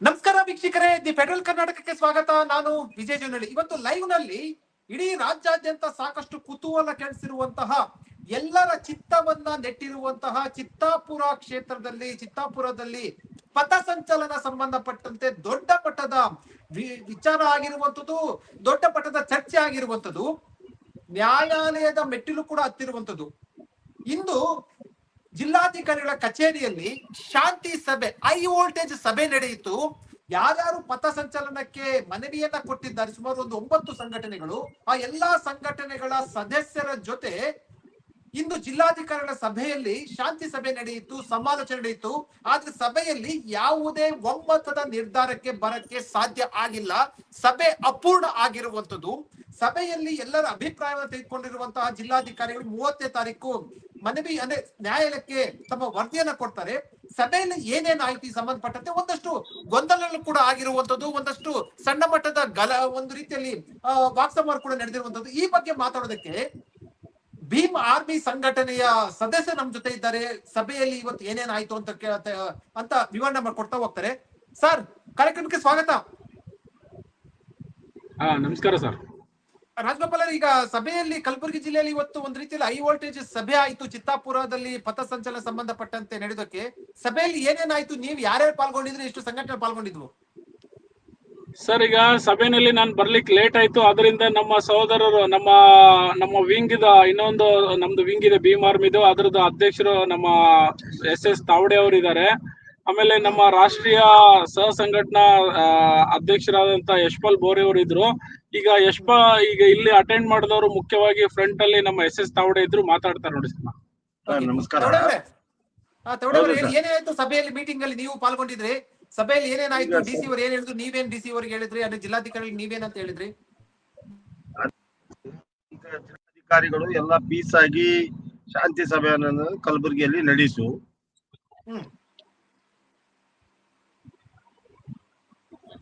ನಮಸ್ಕಾರ ವೀಕ್ಷಕರೇ, the federal ಕರ್ನಾಟಕಕ್ಕೆ ಸ್ವಾಗತ. ನಾನು ವಿಜಯ್ ಜನಳ್ಳಿ ಇವತ್ತು ಲೈವ್ನಲ್ಲಿ ಇಡೀ ರಾಜ್ಯಾದ್ಯಂತ ಸಾಕಷ್ಟು ಕುತೂಹಲ ಕೆಡಿಸಿರುವಂತಹ ಎಲ್ಲರ ಚಿತ್ತವನ್ನ ನೆಟ್ಟಿರುವಂತಹ ಚಿತ್ತಾಪುರ ಕ್ಷೇತ್ರದಲ್ಲಿ, ಚಿತ್ತಾಪುರದಲ್ಲಿ ಪಥಸಂಚಲನ ಸಂಬಂಧಪಟ್ಟಂತೆ ದೊಡ್ಡ ಮಟ್ಟದ ವಿಚಾರ ಆಗಿರುವಂತದ್ದು ದೊಡ್ಡ ಮಟ್ಟದ ಚರ್ಚೆ ಆಗಿರುವಂತದ್ದು ನ್ಯಾಯಾಲಯದ ಮೆಟ್ಟಿಲು ಕೂಡ ಹತ್ತಿರುವಂತದ್ದು ಇಂದು ಜಿಲ್ಲಾಧಿಕಾರಿಗಳ ಕಚೇರಿಯಲ್ಲಿ ಶಾಂತಿ ಸಭೆ, ಹೈ ವೋಲ್ಟೇಜ್ ಸಭೆ ನಡೆಯಿತು. ಯಾರ್ಯಾರು ಪಥಸಂಚಲನಕ್ಕೆ ಮನವಿಯನ್ನ ಕೊಟ್ಟಿದ್ದಾರೆ ಸುಮಾರು ಒಂದು ಒಂಬತ್ತು ಸಂಘಟನೆಗಳು. ಆ ಎಲ್ಲಾ ಸಂಘಟನೆಗಳ ಸದಸ್ಯರ ಜೊತೆ ಇಂದು ಜಿಲ್ಲಾಧಿಕಾರಿಗಳ ಸಭೆಯಲ್ಲಿ ಶಾಂತಿ ಸಭೆ ನಡೆಯಿತು, ಸಮಾಲೋಚನೆ ನಡೆಯಿತು. ಆದ್ರೆ ಸಭೆಯಲ್ಲಿ ಯಾವುದೇ ಒಮ್ಮತದ ನಿರ್ಧಾರಕ್ಕೆ ಬರಕ್ಕೆ ಸಾಧ್ಯ ಆಗಿಲ್ಲ. ಸಭೆ ಅಪೂರ್ಣ ಆಗಿರುವಂತದ್ದು ಸಭೆಯಲ್ಲಿ ಎಲ್ಲರ ಅಭಿಪ್ರಾಯವನ್ನು ತೆಗೆದುಕೊಂಡಿರುವಂತಹ ಜಿಲ್ಲಾಧಿಕಾರಿಗಳು ಮೂವತ್ತನೇ ತಾರೀಕು ಮನವಿ, ಅಂದ್ರೆ ನ್ಯಾಯಾಲಯಕ್ಕೆ ತಮ್ಮ ವರದಿಯನ್ನ ಕೊಡ್ತಾರೆ. ಸಭೆಯಲ್ಲಿ ಏನೇನಾಯ್ತು ಈ ಸಂಬಂಧಪಟ್ಟಂತೆ ಒಂದಷ್ಟು ಗೊಂದಲಗಳು ಕೂಡ ಆಗಿರುವಂತದ್ದು ಒಂದಷ್ಟು ಸಣ್ಣ ಮಟ್ಟದ ಗಲ, ಒಂದು ರೀತಿಯಲ್ಲಿ ವಾಕ್ಸಮಾರ್ ಕೂಡ ನಡೆದಿರುವಂತದ್ದು ಈ ಬಗ್ಗೆ ಮಾತಾಡೋದಕ್ಕೆ ಭೀಮ್ ಆರ್ಮಿ ಸಂಘಟನೆಯ ಸದಸ್ಯ ನಮ್ ಜೊತೆ ಇದ್ದಾರೆ. ಸಭೆಯಲ್ಲಿ ಇವತ್ತು ಏನೇನಾಯ್ತು ಅಂತ ಕೇ- ತ- ಅಂತ ವಿವರಣೆ ಮಾಡ್ಕೊಡ್ತಾ ಹೋಗ್ತಾರೆ. ಸರ್, ಕಾರ್ಯಕ್ರಮಕ್ಕೆ ಸ್ವಾಗತ. ನಮಸ್ಕಾರ ಸರ್. ರಾಜಗೋಪಾಲ್ ಈಗ ಸಭೆಯಲ್ಲಿ ಕಲಬುರಗಿ ಜಿಲ್ಲೆಯಲ್ಲಿ ಇವತ್ತು ಒಂದು ರೀತಿಯಲ್ಲಿ ಹೈ ವೋಲ್ಟೇಜ್ ಸಭೆ ಆಯ್ತು. ಚಿತ್ತಾಪುರದಲ್ಲಿ ಪಥಸಂಚಲನ ಸಂಬಂಧಪಟ್ಟಂತೆ ನಡೆದಕ್ಕೆ. ಸಭೆಯಲ್ಲಿ ಏನೇನಾಯ್ತು? ನೀವು ಯಾರ್ಯಾರು ಪಾಲ್ಗೊಂಡಿದ್ರಿ? ಎಷ್ಟು ಸಂಘಟನೆ ಪಾಲ್ಗೊಂಡಿದ್ವು? ಸರ್, ಈಗ ಸಭೆಯಲ್ಲಿ ನಾನು ಬರ್ಲಿಕ್ಕೆ ಲೇಟ್ ಆಯ್ತು. ಅದರಿಂದ ನಮ್ಮ ಸಹೋದರರು, ನಮ್ಮ ನಮ್ಮ ವಿಂಗ್ ಇದ ಇನ್ನೊಂದು ನಮ್ದು ವಿಂಗ್ ಇದೆ ಭೀಮ್ ಆರ್ಮಿದು, ಅದ್ರದ್ದು ಅಧ್ಯಕ್ಷರು ನಮ್ಮ ಎಸ್ ಎಸ್ ತಾವಡೆ ಅವರು ಇದ್ದಾರೆ ಆಮೇಲೆ ನಮ್ಮ ರಾಷ್ಟ್ರೀಯ ಸಹ ಸಂಘಟನಾ ಅಧ್ಯಕ್ಷರಾದಂತ ಯಶ್ಪಾಲ್ ಬೋರೆ ಅವರು ಇದ್ರು ಈಗ ಯಶ್ಪ ಈಗ ಇಲ್ಲಿ ಅಟೆಂಡ್ ಮಾಡಿದವರು ಮುಖ್ಯವಾಗಿ ಫ್ರಂಟ್ ಅಲ್ಲಿ ನಮ್ಮ ಎಸ್ ಎಸ್ ತಾವಡೆ ಇದ್ರು ಮಾತಾಡ್ತಾರೆ ನೋಡಿ ಸರ್. ನಮಸ್ಕಾರ. ಆ, ತೌಡೆ ಅವ್ರೆ, ಹೌದು ಹೇಳಿ, ಏನೇನಾಯ್ತು ಸಭೆಯಲ್ಲಿ ಮೀಟಿಂಗ್ ಅಲ್ಲಿ ನೀವು ಪಾಲ್ಗೊಂಡಿದ್ರಿ? ಸಭೆಯಲ್ಲಿ ಏನೇನಾಯ್ತು? ಡಿಸಿ ಡಿ ಸಿ ಅವ್ರು ಏನ್ ಹೇಳಿದ್ರು? ನೀವೇನ್ ಡಿಸಿ ಅವರಿಗೆ ಅವ್ರಿಗೆ ಹೇಳಿದ್ರಿ? ಅಂದ್ರೆ ಜಿಲ್ಲಾಧಿಕಾರಿ ನೀವೇನ್ ಅಂತ ಹೇಳಿದ್ರಿ? ಈಗ ಜಿಲ್ಲಾಧಿಕಾರಿಗಳು ಎಲ್ಲ ಪೀಸ್ ಆಗಿ ಶಾಂತಿ ಸಭೆಯನ್ನು ಕಲಬುರಗಿಯಲ್ಲಿ ನಡೆಸು ಹ್ಮ್.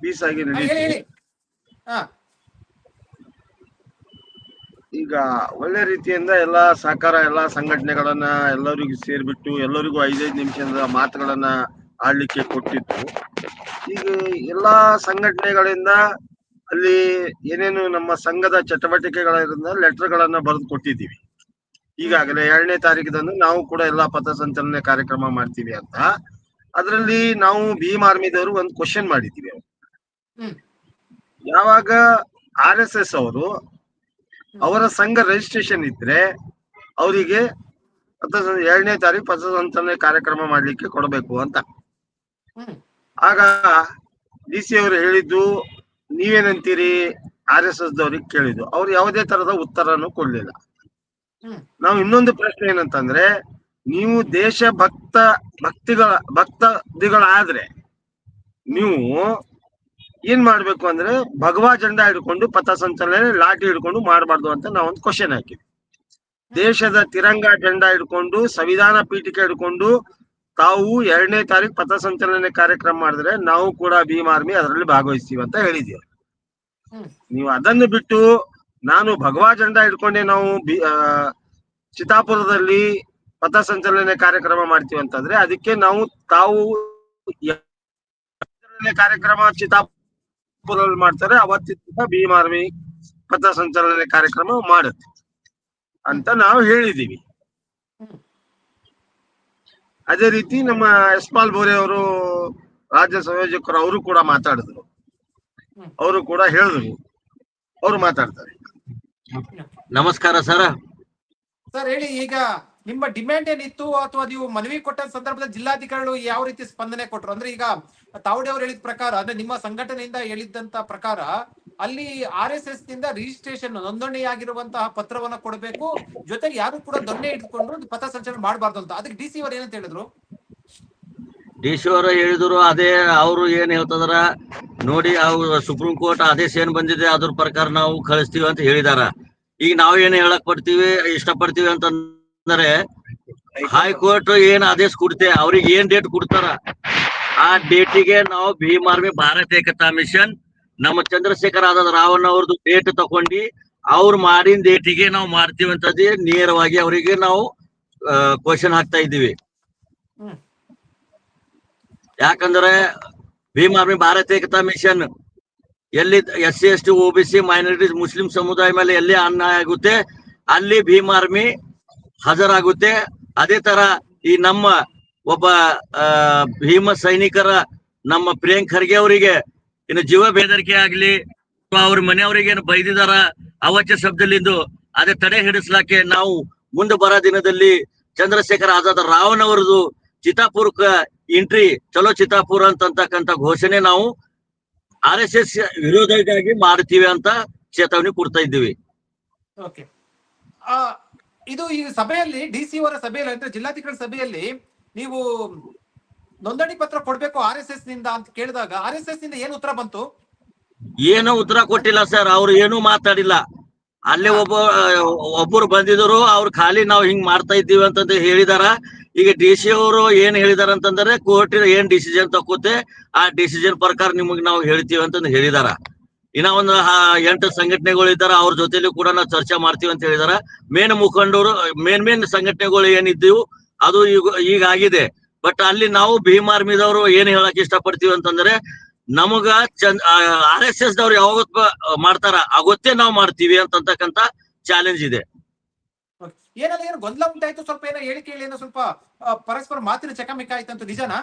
ಪೀಸ್ ಆಗಿ ನಡೆಸಿ ಹೇಳಿ ಹೇಳಿ. ಹಾ. ಈಗ ಒಳ್ಳೆ ರೀತಿಯಿಂದ ಎಲ್ಲಾ ಸಹಕಾರ ಎಲ್ಲಾ ಸಂಘಟನೆಗಳನ್ನ ಎಲ್ಲರಿಗೂ ಸೇರ್ಬಿಟ್ಟು ಎಲ್ಲರಿಗೂ ಐದೈದು ನಿಮಿಷದ ಮಾತುಗಳನ್ನ ಆಡ್ಲಿಕ್ಕೆ ಕೊಟ್ಟಿತ್ತು. ಈಗ ಎಲ್ಲಾ ಸಂಘಟನೆಗಳಿಂದ ಅಲ್ಲಿ ಏನೇನು ನಮ್ಮ ಸಂಘದ ಚಟುವಟಿಕೆಗಳಿಂದ ಲೆಟರ್ ಗಳನ್ನ ಬರೆದು ಕೊಟ್ಟಿದ್ದೀವಿ. ಈಗಾಗಲೇ ಎರಡನೇ ತಾರೀಕಿದಂದು ನಾವು ಕೂಡ ಎಲ್ಲಾ ಪಥಸಂಚಲನೆ ಕಾರ್ಯಕ್ರಮ ಮಾಡ್ತೀವಿ ಅಂತ. ಅದರಲ್ಲಿ ನಾವು ಭೀಮ್ ಆರ್ಮಿದವರು ಒಂದು ಕ್ವಶನ್ ಮಾಡಿದ್ದೀವಿ ಯಾವಾಗ ಆರ್ ಎಸ್ ಎಸ್ ಅವರು ಅವರ ಸಂಘ ರಿಜಿಸ್ಟ್ರೇಷನ್ ಇದ್ರೆ ಅವರಿಗೆ ಎರಡನೇ ತಾರೀಕು ಪಥಸಂಚಲನೆ ಕಾರ್ಯಕ್ರಮ ಮಾಡ್ಲಿಕ್ಕೆ ಕೊಡಬೇಕು ಅಂತ. ಆಗ ಡಿ ಸಿ ಅವರು ಹೇಳಿದ್ದು ನೀವೇನಂತೀರಿ? ಆರ್ ಎಸ್ ಎಸ್ ದವ್ರಿಗೆ ಕೇಳಿದ್ದು. ಅವ್ರು ಯಾವುದೇ ತರದ ಉತ್ತರನು ಕೊಡ್ಲಿಲ್ಲ. ನಾವು ಇನ್ನೊಂದು ಪ್ರಶ್ನೆ ಏನಂತಂದ್ರೆ ನೀವು ದೇಶ ಭಕ್ತ ಭಕ್ತಿಗಳ ಭಕ್ತದಿಗಳಾದ್ರೆ ನೀವು ಏನ್ ಮಾಡ್ಬೇಕು ಅಂದ್ರೆ ಭಗವಾ ಜಂಡ ಹಿಡ್ಕೊಂಡು ಪಥಸಂಚಲನೆ ಲಾಠಿ ಹಿಡ್ಕೊಂಡು ಮಾಡಬಾರ್ದು ಅಂತ ನಾವೊಂದು ಕ್ವಶನ್ ಹಾಕಿದ್ವಿ ದೇಶದ ತಿರಂಗ ಜಂಡ ಹಿಡ್ಕೊಂಡು ಸಂವಿಧಾನ ಪೀಠಿಕೆ ಹಿಡ್ಕೊಂಡು ತಾವು ಎರಡನೇ ತಾರೀಕು ಪಥಸಂಚಲನೆ ಕಾರ್ಯಕ್ರಮ ಮಾಡಿದ್ರೆ ನಾವು ಕೂಡ ಭೀಮ್ ಆರ್ಮಿ ಅದರಲ್ಲಿ ಭಾಗವಹಿಸ್ತೀವಿ ಅಂತ ಹೇಳಿದೆ ನೀವು ಅದನ್ನು ಬಿಟ್ಟು ನಾನು ಭಗವಾ ಜಂಡ ಹಿಡ್ಕೊಂಡೆ ನಾವು ಬಿ- ಆ, ಚಿತ್ತಾಪುರದಲ್ಲಿ ಪಥಸಂಚಲನೆ ಕಾರ್ಯಕ್ರಮ ಮಾಡ್ತೀವಿ ಅಂತಂದ್ರೆ ಅದಕ್ಕೆ ನಾವು ತಾವು ಕಾರ್ಯಕ್ರಮ ಕಾರ್ಯಕ್ರಮ ಚಿತ್ತಾಪುರದಲ್ಲಿ ಮಾಡ್ತಾರೆ ದಿನ ಭೀಮ್ ಆರ್ಮಿ ಪಥಸಂಚಲನೆ ಕಾರ್ಯಕ್ರಮ ಮಾಡುತ್ತೆ ಅಂತ ನಾವು ಹೇಳಿದೀವಿ ಅದೇ ರೀತಿ ನಮ್ಮ ಯಶ್ಪಾಲ್ ಬೋರೆ ಅವರು ರಾಜ್ಯ ಸಂಯೋಜಕರು ಅವರು ಕೂಡ ಮಾತಾಡಿದ್ರು. ಅವರು ಕೂಡ ಹೇಳಿದ್ರು. ಅವರು ಮಾತಾಡ್ತಾರೆ. ನಮಸ್ಕಾರ ಸರ್. ಸರ್ ಹೇಳಿ ಈಗ ನಿಮ್ಮ ಡಿಮ್ಯಾಂಡ್ ಏನಿತ್ತು ಅಥವಾ ನೀವು ಮನವಿ ಕೊಟ್ಟ ಸಂದರ್ಭದಲ್ಲಿ ಜಿಲ್ಲಾಧಿಕಾರಿಗಳು ಯಾವ ರೀತಿ ಸ್ಪಂದನೆ ಕೊಟ್ರು? ಅಂದ್ರೆ ಈಗ ತಾವಡೆ ಅವ್ರು ಹೇಳಿದ ಪ್ರಕಾರ ಅಂದ್ರೆ ನಿಮ್ಮ ಸಂಘಟನೆಯಿಂದ ಹೇಳಿದಂತ ಪ್ರಕಾರ ಅಲ್ಲಿ ಆರ್ ಎಸ್ ಎಸ್ನಿಂದ ರಿಜಿಸ್ಟ್ರೇಷನ್ ನೋಂದಣಿಯಾಗಿರುವಂತಹ ಪತ್ರವನ್ನ ಕೊಡಬೇಕು. ಜೊತೆಗೆ ಯಾರು ಕೂಡ ದೊಣ್ಣೆ ಇಟ್ಕೊಂಡ್ರು ಪಥಸಂಚಲನ ಮಾಡಬಾರ್ದು ಅಂತ. ಅದಕ್ಕೆ ಡಿ ಸಿ ಅವ್ರು ಏನಂತ ಹೇಳಿದ್ರು? ಡಿ ಸಿ ಅವರು ಹೇಳಿದ್ರು ಅದೇ ಅವರು ಏನ್ ಹೇಳ್ತದ್ರ ನೋಡಿ ಅವ್ರು ಸುಪ್ರೀಂ ಕೋರ್ಟ್ ಆದೇಶ ಏನ್ ಬಂದಿದೆ ಅದ್ರ ಪ್ರಕಾರ ನಾವು ಕಳಿಸ್ತೀವಿ ಅಂತ ಹೇಳಿದಾರ. ಈಗ ನಾವ್ ಏನ್ ಹೇಳಕ್ ಪಡ್ತೀವಿ ಇಷ್ಟಪಡ್ತೀವಿ ಅಂತಂದ್ರೆ ಹೈಕೋರ್ಟ್. ಏನ್ ಆದೇಶ ಕೊಡ್ತೆ ಅವ್ರಿಗೆ ಏನ್ ಡೇಟ್ ಕೊಡ್ತಾರ? ಆ ಡೇಟಿಗೆ ನಾವು ಭೀಮ್ ಆರ್ಮಿ ಭಾರತ ಏಕತಾ ಮಿಷನ್, ನಮ್ಮ ಚಂದ್ರಶೇಖರ್ ಆಜಾದ್ ರಾವಣ್ಣ ಅವ್ರದ್ದು ಡೇಟ್ ತಕೊಂಡಿ ಅವ್ರು ಮಾಡಿದ ಡೇಟಿಗೆ ನಾವು ಮಾಡ್ತೀವಿ ಅಂತಂದು ನೇರವಾಗಿ ಅವರಿಗೆ ನಾವು ಕ್ವಶನ್ ಹಾಕ್ತಾ ಇದ್ದೀವಿ. ಯಾಕಂದ್ರೆ ಭೀಮ್ ಆರ್ಮಿ ಭಾರತ ಏಕತಾ ಮಿಷನ್, ಎಲ್ಲಿ S C, S T, O B C, minorities, Muslim ಸಮುದಾಯ ಮೇಲೆ ಎಲ್ಲಿ ಅನ್ಯಾಯ ಆಗುತ್ತೆ, ಅಲ್ಲಿ ಭೀಮ್ ಆರ್ಮಿ ಹಾಜರಾಗುತ್ತೆ. ಅದೇ ತರ ಈ ನಮ್ಮ ಒಬ್ಬ ಭೀಮ ಸೈನಿಕರ ನಮ್ಮ ಪ್ರಿಯಾಂಕ್ ಖರ್ಗೆ ಅವರಿಗೆ, ಇನ್ನು ಜೀವ ಬೇದರಿಕೆ ಆಗ್ಲಿ ಅವ್ರ ಮನೆಯವರಿಗೆ ಏನು ಬೈದಿದಾರ ಅವಚ್ಯ ಶಬ್ದಲಿಂದು ಅದೇ ತಡೆ ಹಿಡಿಸ್ಲಾಕೆ ನಾವು ಮುಂದೆ ಬರೋ ದಿನದಲ್ಲಿ ಚಂದ್ರಶೇಖರ್ ಆಜಾದ್ ರಾವಣ್ ಅವರದು ಚಿತಾಪುರಕ್ಕ ಎಂಟ್ರಿ ಚಲೋ ಚಿತಾಪುರ ಅಂತಕ್ಕಂತ ಘೋಷಣೆ ನಾವು ಆರ್ ಎಸ್ ಎಸ್ ವಿರೋಧವಾಗಿ ಮಾಡ್ತೀವಿ ಅಂತ ಚೇತಾವಣಿ ಕೊಡ್ತಾ ಇದ್ದೀವಿ. ಇದು ಈ ಸಭೆಯಲ್ಲಿ, ಡಿ ಸಿ ಅವರ ಸಭೆಯಲ್ಲಿ, ಅಂದ್ರೆ ಜಿಲ್ಲಾಧಿಕಾರಿ ಸಭೆಯಲ್ಲಿ ನೀವು ನೋಂದಣಿ ಪತ್ರ ಕೊಡ್ಬೇಕು ಆರ್ ಎಸ್ ಎಸ್ನಿಂದ ಅಂತ ಕೇಳಿದಾಗ ಆರ್ ಎಸ್ ಎಸ್ನಿಂದ ಏನು ಉತ್ತರ ಬಂತು? ಏನು ಉತ್ತರ ಕೊಟ್ಟಿಲ್ಲ ಸರ್ ಅವ್ರು ಏನು ಮಾತಾಡಿಲ್ಲ. ಅಲ್ಲೇ ಒಬ್ಬ ಒಬ್ಬರು ಬಂದಿದ್ರು ಅವ್ರು ಖಾಲಿ ನಾವು ಹಿಂಗ್ ಮಾಡ್ತಾ ಇದ್ದೀವಿ ಅಂತಂದ್ರೆ ಹೇಳಿದಾರ. ಈಗ ಡಿ ಸಿ ಅವರು ಏನ್ ಹೇಳಿದಾರ ಅಂತಂದ್ರೆ ಕೋರ್ಟ್ ಏನ್ ಡಿಸಿಷನ್ ತಕೋತೆ ಆ ಡಿಸಿಷನ್ ಪ್ರಕಾರ ನಿಮಗ್ ನಾವು ಹೇಳ್ತೀವಿ ಅಂತಂದು ಹೇಳಿದಾರ. ಇನ್ನ ಒಂದು ಎಂಟು ಸಂಘಟನೆಗಳು ಇದ್ದಾರ ಅವ್ರ ಜೊತೆಲಿ ಕೂಡ ನಾವು ಚರ್ಚೆ ಮಾಡ್ತೀವಿ ಅಂತ ಹೇಳಿದಾರ. ಮೇನ್ ಮುಖಂಡರು ಮೇನ್ ಮೇನ್ ಸಂಘಟನೆಗಳು ಏನಿದ್ದೀವು ಅದು ಈಗ ಈಗ ಆಗಿದೆ ಬಟ್ ಅಲ್ಲಿ ನಾವು ಭೀಮ್ ಆರ್ಮಿದವರು ಏನ್ ಹೇಳಕ್ ಇಷ್ಟಪಡ್ತೀವಿ ಅಂತಂದ್ರೆ ನಮಗ ಚಂದ್ ಆರ್ ಎಸ್ ಎಸ್ ದವ್ರು ಯಾವಾಗ ಮಾಡ್ತಾರ ಅವತ್ತೇ ನಾವು ಮಾಡ್ತೀವಿ ಅಂತಕ್ಕಂತ ಚಾಲೆಂಜ್ ಇದೆ. Okay. ಏನೆಲ್ಲ ಏನು ಗೊಂದಲ ಉಂಟಾಯ್ತು? ಸ್ವಲ್ಪ ಏನೋ ಹೇಳಿಕೆಯಲ್ಲಿ ಏನೋ ಸ್ವಲ್ಪ ಪರಸ್ಪರ ಮಾತಿನ ಚಕಮಿಕ ಆಯ್ತಂತ ನಿಜನಾ?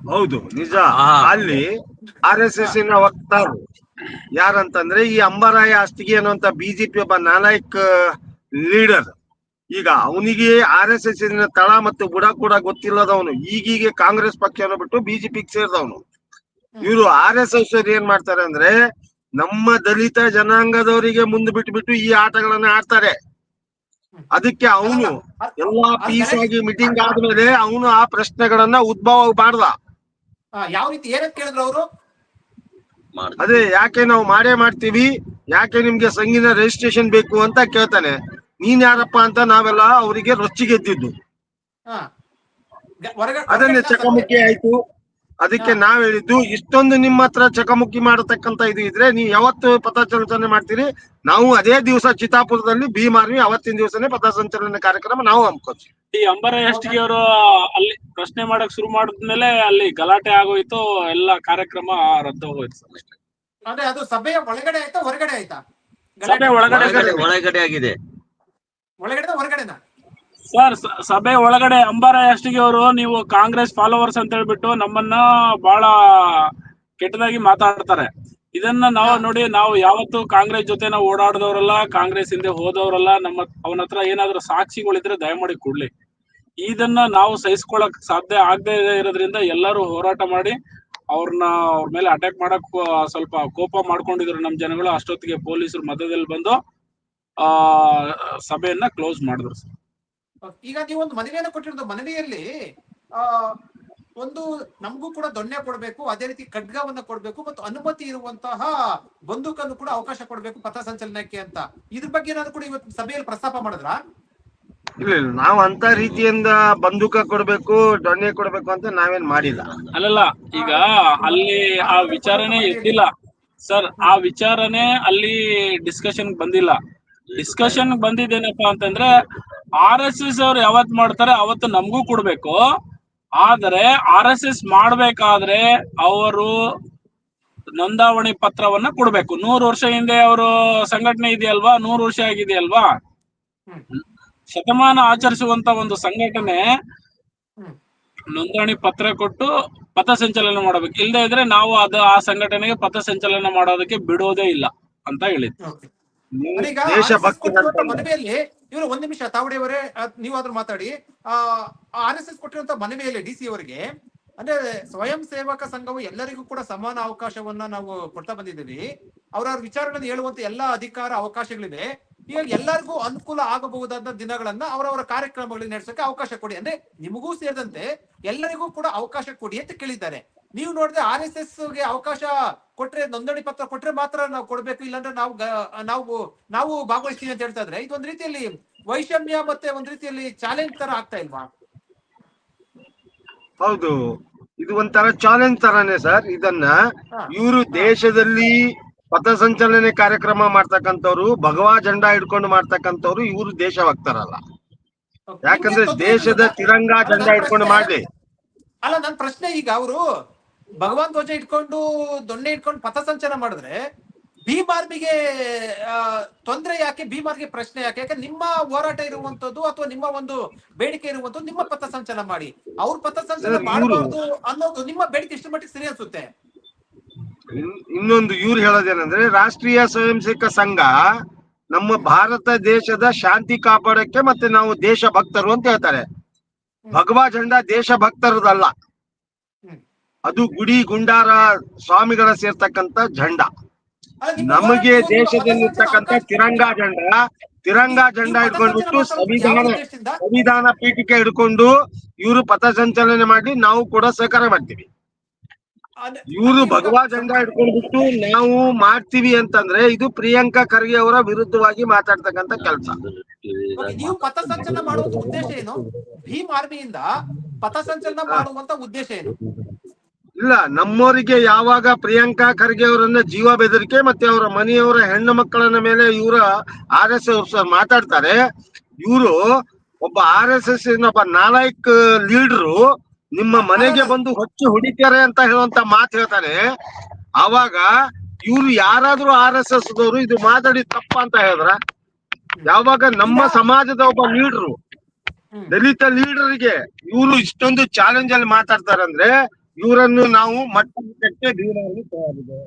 ಹೌದು ನಿಜ. ಅಲ್ಲಿ ಆರ್ ಎಸ್ ಎಸ್ನ ವಕ್ತಾರರು ಯಾರಂತಂದ್ರೆ ಈ ಅಂಬರಾಯ ಅಷ್ಟಿಗೆ ಅನ್ನುವಂತ ಬಿಜೆಪಿ ಒಬ್ಬ ನಾಲಾಯಕ್ ಲೀಡರ್ ಈಗ ಅವನಿಗೆ ಆರ್ ಎಸ್ ಎಸ್ ತಳ ಮತ್ತು ಬುಡ ಕೂಡ ಗೊತ್ತಿಲ್ಲದವನು. ಈಗೀಗ ಕಾಂಗ್ರೆಸ್ ಪಕ್ಷನ ಬಿಟ್ಟು ಬಿಜೆಪಿಗೆ ಸೇರಿದವನು. ಇವರು ಆರ್ ಎಸ್ ಎಸ್ ಏನ್ ಮಾಡ್ತಾರೆ ಅಂದ್ರೆ ನಮ್ಮ ದಲಿತ ಜನಾಂಗದವರಿಗೆ ಮುಂದೆ ಬಿಟ್ಟು ಬಿಟ್ಟು ಈ ಆಟಗಳನ್ನ ಆಡ್ತಾರೆ. ಅದಕ್ಕೆ ಅವನು ಎಲ್ಲಾ ಪೀಸ್ ಆಗಿ ಮೀಟಿಂಗ್ ಆದ್ಮೇಲೆ ಅವನು ಆ ಪ್ರಶ್ನೆಗಳನ್ನ ಉದ್ಭವ ಮಾಡ್ದ. ಯಾವ ರೀತಿ ಏನಂತ ಕೇಳಿದ್ರು ಅವರು. ಅದೇ ಯಾಕೆ ನಾವು ಮಾಡೇ ಮಾಡ್ತೀವಿ? ಯಾಕೆ ನಿಮ್ಗೆ ಸಂಘಿನ ರಿಜಿಸ್ಟ್ರೇಷನ್ ಬೇಕು ಅಂತ ಕೇಳ್ತಾನೆ. ನೀನ್ ಯಾರಪ್ಪ ಅಂತ ನಾವೆಲ್ಲ ಅವರಿಗೆ ರೊಚ್ಚಿಗೆದ್ದಿದ್ದು ಅದನ್ನೇ ಚಕಮಕಿ ಆಯ್ತು. ಅದಕ್ಕೆ ನಾವ್ ಹೇಳಿದ್ದು ಇಷ್ಟೊಂದು ನಿಮ್ಮ ಹತ್ರ ಚಕಮಕಿ ಮಾಡತಕ್ಕಂತ ಇದು ಇದ್ರೆ ನೀವು ಯಾವತ್ತು ಪಥಸಂಚಲನೆ ಮಾಡ್ತೀರಿ? ನಾವು ಅದೇ ದಿವಸ ಚಿತ್ತಾಪುರದಲ್ಲಿ ಭೀಮಾರ್ಮಿ ಅವತ್ತಿನ ದಿವಸನೇ ಪಥಸಂಚಲನೆ ಕಾರ್ಯಕ್ರಮ ನಾವು ಹಮ್ಕೋತೀವಿ. ಈ ಅಂಬರ ಎಷ್ಟಿಗೆ ಅವರು ಅಲ್ಲಿ ಪ್ರಶ್ನೆ ಮಾಡಕ್ ಶುರು ಮಾಡಿದ್ಮೇಲೆ ಅಲ್ಲಿ ಗಲಾಟೆ ಆಗೋಯ್ತು ಎಲ್ಲ ಕಾರ್ಯಕ್ರಮ ರದ್ದು ಹೋಯ್ತು ಅಷ್ಟೇ. ಅಂದ್ರೆ ಅದು ಸಭೆಯ ಒಳಗಡೆ ಆಯ್ತಾ ಹೊರಗಡೆ ಆಯ್ತಾ? ಒಳಗಡೆ ಒಳಗಡೆ ಒಳಗಡೆ ಆಗಿದೆ. ಸರ್ ಸಭೆ ಒಳಗಡೆ ಅಂಬಾರ ಎಷ್ಟಿಗೆ ಅವರು ನೀವು ಕಾಂಗ್ರೆಸ್ ಫಾಲೋವರ್ಸ್ ಅಂತ ಹೇಳ್ಬಿಟ್ಟು ನಮ್ಮನ್ನ ಬಹಳ ಕೆಟ್ಟದಾಗಿ ಮಾತಾಡ್ತಾರೆ. ಇದನ್ನ ನಾವು ನೋಡಿ, ನಾವು ಯಾವತ್ತು ಕಾಂಗ್ರೆಸ್ ಜೊತೆ ನಾವು ಓಡಾಡದವ್ರಲ್ಲ, ಕಾಂಗ್ರೆಸ್ ಹಿಂದೆ ಹೋದವರಲ್ಲ, ನಮ್ಮ ಅವನ ಹತ್ರ ಏನಾದ್ರೂ ಸಾಕ್ಷಿಗಳಿದ್ರೆ ದಯಮಾಡಿ ಕೊಡ್ಲಿ. ಇದನ್ನ ನಾವು ಸಹಿಸ್ಕೊಳಕ್ ಸಾಧ್ಯ ಆಗದೆ ಇರೋದ್ರಿಂದ ಎಲ್ಲರೂ ಹೋರಾಟ ಮಾಡಿ, ಅವ್ರನ್ನ ಅವ್ರ ಮೇಲೆ ಅಟ್ಯಾಕ್ ಮಾಡಕ್ ಸ್ವಲ್ಪ ಕೋಪ ಮಾಡ್ಕೊಂಡಿದ್ರು ನಮ್ ಜನಗಳು. ಅಷ್ಟೊತ್ತಿಗೆ ಪೊಲೀಸರು ಮಧ್ಯದಲ್ಲಿ ಬಂದು ಆ ಸಭೆಯನ್ನ ಕ್ಲೋಸ್ ಮಾಡಿದ್ರು ಸರ್. ಈಗ ನೀವು ಒಂದು ಮನವಿಯನ್ನು ಕೊಟ್ಟಿರೋದು ಮನವಿಯಲ್ಲಿ ಆ ಒಂದು ನಮಗೂ ಕೂಡ ದೊಣ್ಣೆ ಕೊಡಬೇಕು ಅದೇ ರೀತಿ ಖಡ್ಗವನ್ನ ಕೊಡಬೇಕು ಮತ್ತು ಅನುಮತಿ ಇರುವಂತಹ ಬಂದೂಕನ್ನು ಕೂಡ ಅವಕಾಶ ಕೊಡ್ಬೇಕು ಪಥಸಂಚಲನಕ್ಕೆ ಅಂತ. ಇದ್ರ ಬಗ್ಗೆ ಏನಾದ್ರು ಕೂಡ ಇವತ್ತು ಸಭೆಯಲ್ಲಿ ಪ್ರಸ್ತಾಪ ಮಾಡಿದ್ರಾ? ಇಲ್ಲ ಇಲ್ಲ ನಾವು ಅಂತ ರೀತಿಯಿಂದ ಬಂದೂಕ ಕೊಡಬೇಕು ದೊಣ್ಣೆ ಕೊಡ್ಬೇಕು ಅಂತ ನಾವೇನ್ ಮಾಡಿಲ್ಲ. ಅಲ್ಲಲ್ಲ ಈಗ ಅಲ್ಲಿ ಆ ವಿಚಾರನೆ ಇರ್ಲಿಲ್ಲ ಸರ್ ಆ ವಿಚಾರನೆ ಅಲ್ಲಿ ಡಿಸ್ಕಷನ್ ಬಂದಿಲ್ಲ. ಡಿಸ್ಕಷನ್ ಬಂದಿದ್ದೇನಪ್ಪಾ ಅಂತಂದ್ರೆ ಆರ್ ಎಸ್ ಎಸ್ ಅವ್ರು ಯಾವತ್ ಮಾಡ್ತಾರೆ ಅವತ್ತು ನಮಗೂ ಕೊಡ್ಬೇಕು. ಆದರೆ ಆರ್ ಎಸ್ ಎಸ್ ಮಾಡ್ಬೇಕಾದ್ರೆ ಅವರು ನೋಂದಾವಣಿ ಪತ್ರವನ್ನ ಕೊಡ್ಬೇಕು. ನೂರು ವರ್ಷ ಹಿಂದೆ ಅವರು ಸಂಘಟನೆ ಇದೆಯಲ್ವಾ? ನೂರು ವರ್ಷ ಆಗಿದೆಯಲ್ವಾ. ಶತಮಾನ ಆಚರಿಸುವಂತ ಒಂದು ಸಂಘಟನೆ. ನೋಂದಣಿ ಪತ್ರ ಕೊಟ್ಟು ಪಥಸಂಚಲನ ಮಾಡಬೇಕು. ಇಲ್ಲದೆ ಇದ್ರೆ ನಾವು ಅದು ಆ ಸಂಘಟನೆಗೆ ಪಥಸಂಚಲನ ಮಾಡೋದಕ್ಕೆ ಬಿಡೋದೇ ಇಲ್ಲ ಅಂತ ಹೇಳಿದ್ರು ಮನವಿಯಲ್ಲಿ ಇವರು ಒಂದ್ ನಿಮಿಷ ತಾವಡೆಯವರೇ ಆದ್ರೂ ಮಾತಾಡಿ. ಆ ಆರ್ ಎಸ್ ಎಸ್ ಕೊಟ್ಟಿರುವಂತ ಮನವಿಯಲ್ಲಿ ಡಿ ಸಿ ಅವರಿಗೆ ಅಂದ್ರೆ ಸ್ವಯಂ ಸೇವಕ ಸಂಘವು ಎಲ್ಲರಿಗೂ ಕೂಡ ಸಮಾನ ಅವಕಾಶವನ್ನ ನಾವು ಕೊಡ್ತಾ ಬಂದಿದ್ದೀವಿ. ಅವರವ್ರ ವಿಚಾರಗಳನ್ನು ಹೇಳುವಂತ ಎಲ್ಲಾ ಅಧಿಕಾರ ಅವಕಾಶಗಳಿವೆ. ಈಗ ಎಲ್ಲರಿಗೂ ಅನುಕೂಲ ಆಗಬಹುದಾದ ದಿನಗಳನ್ನ ಅವರವರ ಕಾರ್ಯಕ್ರಮಗಳಲ್ಲಿ ನಡೆಸಕ್ಕೆ ಅವಕಾಶ ಕೊಡಿ. ಅಂದ್ರೆ ನಿಮಗೂ ಸೇರಿದಂತೆ ಎಲ್ಲರಿಗೂ ಕೂಡ ಅವಕಾಶ ಕೊಡಿ ಅಂತ ಕೇಳಿದ್ದಾರೆ. ನೀವು ನೋಡಿದ್ರೆ ಆರ್ ಎಸ್ ಎಸ್ಗೆ ಅವಕಾಶ ಕೊಟ್ರೆ ನೋಂದಣಿ ಪತ್ರ ಕೊಟ್ರೆ ಮಾತ್ರ ನಾವು ಕೊಡ್ಬೇಕು ಇಲ್ಲಾಂದ್ರೆ ನಾವು ನಾವು ನಾವು ಭಾಗವಹಿಸ್ತೀವಿ ಅಂತ ಹೇಳ್ತಾ ಇದ್ರೆ ಇದೊಂದ್ ರೀತಿಯಲ್ಲಿ ವೈಷಮ್ಯ ಮತ್ತೆ ಒಂದ್ ರೀತಿಯಲ್ಲಿ ಚಾಲೆಂಜ್ ತರ ಆಗ್ತಾ ಇಲ್ವಾ? ಹೌದು. ಇದು ಒಂಥರ ಚಾಲೆಂಜ್ ತರಾನೇ ಸರ್. ಇದನ್ನ. ಇವರು ದೇಶದಲ್ಲಿ ಪಥಸಂಚಲನೆ ಕಾರ್ಯಕ್ರಮ ಮಾಡ್ತಕ್ಕಂಥವ್ರು ಭಗವಾ ಜಂಡ ಹಿಡ್ಕೊಂಡು ಮಾಡ್ತಕ್ಕಂಥವ್ರು ಇವರು ದೇಶಭಕ್ತರಲ್ಲ. ಯಾಕಂದ್ರೆ ದೇಶದ ತಿರಂಗ ಜಂಡ ಹಿಡ್ಕೊಂಡು ಮಾಡ್ಲಿ. ಅಲ್ಲ ನನ್ನ ಪ್ರಶ್ನೆ ಈಗ ಅವರು ಭಗವಾನ್ ಧ್ವಜ ಇಟ್ಕೊಂಡು ದೊಣ್ಣೆ ಇಟ್ಕೊಂಡು ಪಥಸಂಚಲನ ಮಾಡಿದ್ರೆ ಭೀಮಾರ್ಮಿಗೆ ಆರ್ಮಿಗೆ ತೊಂದ್ರೆ ಯಾಕೆ ಭೀಮಾರ್ಗೆ ಪ್ರಶ್ನೆ ಯಾಕೆ? ಯಾಕೆ ನಿಮ್ಮ ಹೋರಾಟ ಇರುವಂತದ್ದು ಅಥವಾ ನಿಮ್ಮ ಒಂದು ಬೇಡಿಕೆ ಇರುವಂತದ್ದು ನಿಮ್ಮ ಪಥಸಂಚಲನ ಮಾಡಿ. ಅವ್ರ ಪಥಸಂಚಲನ ಮಾಡಬಾರ್ದು ಅನ್ನೋದು ನಿಮ್ಮ ಬೇಡಿಕೆ ಇಷ್ಟು ಮಟ್ಟಿಗೆ ಸರಿ ಅನ್ಸುತ್ತೆ. ಇನ್- ಇನ್ನೊಂದು ಇವ್ರು ಹೇಳೋದೇನಂದ್ರೆ ರಾಷ್ಟ್ರೀಯ ಸ್ವಯಂ ಸೇವಕ ಸಂಘ ನಮ್ಮ ಭಾರತ ದೇಶದ ಶಾಂತಿ ಕಾಪಾಡಕ್ಕೆ ಮತ್ತೆ ನಾವು ದೇಶ ಭಕ್ತರು ಅಂತ ಹೇಳ್ತಾರೆ. ಭಗವಾ ಜಂಡ ದೇಶ ಭಕ್ತರದಲ್ಲ. ಅದು ಗುಡಿ ಗುಂಡಾರ ಸ್ವಾಮಿಗಳ ಸೇರ್ತಕ್ಕಂತ ಜಂಡ. ನಮಗೆ ದೇಶದಲ್ಲಿ ಇರ್ತಕ್ಕಂತ ತಿರಂಗ ಜಂಡ. ತಿರಂಗಾ ಜಂಡ ಹಿಡ್ಕೊಂಡ್ಬಿಟ್ಟು ಯಾವ ಸಂವಿಧಾನ? ಸಂವಿಧಾನ ಪೀಠಿಕೆ ಹಿಡ್ಕೊಂಡು ಇವರು ಪಥಸಂಚಲನೆ ಮಾಡಿ ನಾವು ಕೂಡ ಸಹಕಾರ ಮಾಡ್ತೀವಿ. ಇವರು ಭಗವಾ ಜಂಡ ಹಿಡ್ಕೊಂಡ್ಬಿಟ್ಟು ನಾವು ಮಾಡ್ತೀವಿ ಅಂತಂದ್ರೆ ಇದು ಪ್ರಿಯಾಂಕಾ ಖರ್ಗೆ ಅವರ ವಿರುದ್ಧವಾಗಿ ಮಾತಾಡ್ತಕ್ಕಂತ ಕೆಲಸ. ನೀವು ನೀವು ಪಥಸಂಚಲನ ಮಾಡುವಂತ ಉದ್ದೇಶ ಏನು? ಭೀಮ್ ಆರ್ಮಿಯಿಂದ ಪಥಸಂಚಲನ ಮಾಡುವಂತ ಉದ್ದೇಶ ಏನು? ಇಲ್ಲ ನಮ್ಮವರಿಗೆ ಯಾವಾಗ ಪ್ರಿಯಾಂಕಾ ಖರ್ಗೆ ಅವರನ್ನ ಜೀವ ಬೆದರಿಕೆ ಮತ್ತೆ ಅವರ ಮನೆಯವರ ಹೆಣ್ಣು ಮಕ್ಕಳನ್ನ ಮೇಲೆ ಇವರ ಆರ್ ಎಸ್ ಎಸ್ ಮಾತಾಡ್ತಾರೆ ಇವರು ಒಬ್ಬ ಆರ್ ಎಸ್ ಎಸ್ ಒಬ್ಬ ನಾಲಾಯಕ್ ಲೀಡರು ನಿಮ್ಮ ಮನೆಗೆ ಬಂದು ಹೊಚ್ಚಿ ಹೊಡಿತಾರೆ ಅಂತ ಹೇಳುವಂತ ಮಾತು ಹೇಳ್ತಾರೆ ಅವಾಗ ಇವ್ರು ಯಾರಾದ್ರೂ ಆರ್ ಎಸ್ ಎಸ್ ದವರು ಇದು ಮಾತಾಡಿ ತಪ್ಪ ಅಂತ ಹೇಳಿದ್ರ ಯಾವಾಗ ನಮ್ಮ ಸಮಾಜದ ಒಬ್ಬ ಲೀಡರು. ದಲಿತ ಲೀಡರ್ಗೆ ಇವರು ಇಷ್ಟೊಂದು ಚಾಲೆಂಜ್ ಅಲ್ಲಿ ಮಾತಾಡ್ತಾರಂದ್ರೆ ಇವರನ್ನು ನಾವು ಮಟ್ಟಕ್ಕೆ ದೂರವಾಗಿ ತಯಾರಿದೆ.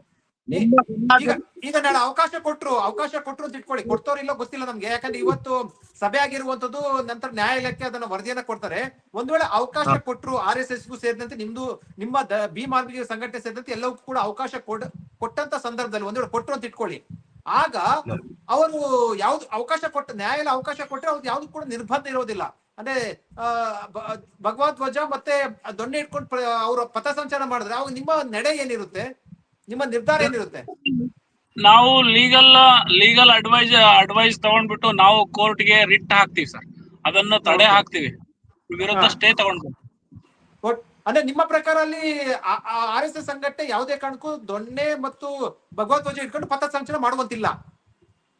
ಈಗ ನಾಳೆ ಅವಕಾಶ ಕೊಟ್ರು ಅವಕಾಶ ಕೊಟ್ರು ಅಂತ ಇಟ್ಕೊಳ್ಳಿ. ಕೊಡ್ತವ್ರ ಇಲ್ಲ ಗೊತ್ತಿಲ್ಲ ನಮ್ಗೆ. ಯಾಕಂದ್ರೆ ಇವತ್ತು ಸಭೆ ಆಗಿರುವಂತದ್ದು ನಂತರ ನ್ಯಾಯಾಲಯಕ್ಕೆ ಅದನ್ನ ವರದಿಯನ್ನ ಕೊಡ್ತಾರೆ. ಒಂದ್ ವೇಳೆ ಅವಕಾಶ ಕೊಟ್ರು ಆರ್ ಎಸ್ ಎಸ್ ಗು ಸೇರಿದಂತೆ ನಿಮ್ದು ನಿಮ್ಮ ಭೀಮ್ ಸಂಘಟನೆ ಸೇರಿದಂತೆ ಎಲ್ಲವೂ ಕೂಡ ಅವಕಾಶ ಕೊಡ್ ಕೊಟ್ಟಂತ ಸಂದರ್ಭದಲ್ಲಿ ಒಂದ್ ವೇಳೆ ಕೊಟ್ರು ಅಂತ ಇಟ್ಕೊಳ್ಳಿ. ಆಗ ಅವರು ಯಾವ್ದು ಅವಕಾಶ ಕೊಟ್ಟ ನ್ಯಾಯಾಲಯ ಅವಕಾಶ ಕೊಟ್ಟರೆ ಅವ್ರು ಯಾವ್ದು ಕೂಡ ನಿರ್ಬಂಧ ಇರೋದಿಲ್ಲ. ಅಂದ್ರೆ ಆ, ಭ- ಭಗವದ್ ಧ್ವಜ ಮತ್ತೆ ದೊಣ್ಣೆ ಇಟ್ಕೊಂಡು ಅವರು ಪಥ ಪಥಸಂಚಲನ ಮಾಡಿದ್ರೆ ಅವಾಗ ನಿಮ್ಮ ನಡೆ ಏನಿರುತ್ತೆ? ನಿಮ್ಮ ನಿರ್ಧಾರ ಏನಿರುತ್ತೆ? ನಾವು ಲೀಗಲ್ ಲೀಗಲ್ ಅಡ್ವೈಸ್ ಅಡ್ವೈಸ್ ತಗೊಂಡ್ಬಿಟ್ಟು ನಾವು ಕೋರ್ಟ್ಗೆ ರಿಟ್ ಹಾಕ್ತಿವಿ ಸರ್. ಅದನ್ನ ತಡೆ ಹಾಕ್ತಿವಿ. ವಿರುದ್ಧ. ಸ್ಟೇ ತಗೊಂಡ್ಬಿಟ್ಟು. ಅಂದ್ರೆ ನಿಮ್ಮ ಪ್ರಕಾರ ಅಲ್ಲಿ ಆರ್ ಎಸ್ ಎಸ್ ಸಂಘಟನೆ ಯಾವುದೇ ಕಾರಣಕ್ಕೂ ದೊಣ್ಣೆ ಮತ್ತು ಭಗವತ್ ಇಟ್ಕೊಂಡು ಇಟ್ಕೊಂಡು ಪಥಸಂಚಲನ ಮಾಡುವಂತಿಲ್ಲ.